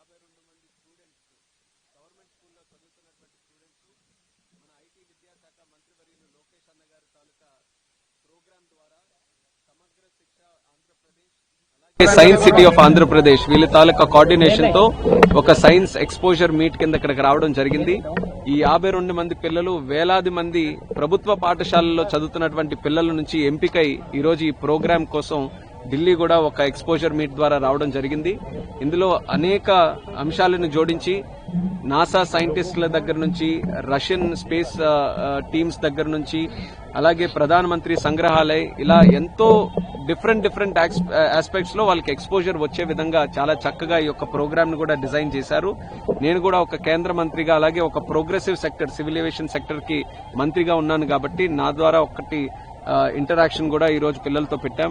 యాభై రెండు మంది స్టూడెంట్స్ గవర్నమెంట్ స్కూల్లో చదువుతున్నటువంటి స్టూడెంట్స్ మన ఐటీ విద్యాశాఖ మంత్రివర్యులు లోకేష్ అన్న గారి తాలూకా ప్రోగ్రాం ద్వారా Samagra Shiksha Andhra Pradesh science city of Andhra Pradesh వీళ్ళ తాలూకా కోఆర్డినేషన్తో ఒక సైన్స్ ఎక్స్పోజర్ మీట్ కింద ఇక్కడికి రావడం జరిగింది. ఈ యాభై రెండు మంది పిల్లలు వేలాది మంది ప్రభుత్వ పాఠశాలల్లో చదువుతున్నటువంటి పిల్లల నుంచి ఎంపికై ఈ రోజు ఈ ప్రోగ్రాం కోసం ఢిల్లీ కూడా ఒక ఎక్స్పోజర్ మీట్ ద్వారా రావడం జరిగింది. ఇందులో అనేక అంశాలను జోడించి నాసా సైంటిస్టుల దగ్గర నుంచి రష్యన్ స్పేస్ టీమ్స్ దగ్గర నుంచి అలాగే ప్రధానమంత్రి సంగ్రహాలయ్ ఇలా ఎంతో డిఫరెంట్ డిఫరెంట్ ఆస్పెక్ట్స్లో వాళ్ళకి ఎక్స్పోజర్ వచ్చే విధంగా చాలా చక్కగా ఈ యొక్క ప్రోగ్రామ్ను కూడా డిజైన్ చేశారు. నేను కూడా ఒక కేంద్ర మంత్రిగా అలాగే ఒక ప్రోగ్రెసివ్ సెక్టర్ సివిల్ ఏవియేషన్ సెక్టర్కి మంత్రిగా ఉన్నాను కాబట్టి నా ద్వారా ఒకటి ఇంటరాక్షన్ కూడా ఈ రోజు పిల్లలతో పెట్టాం.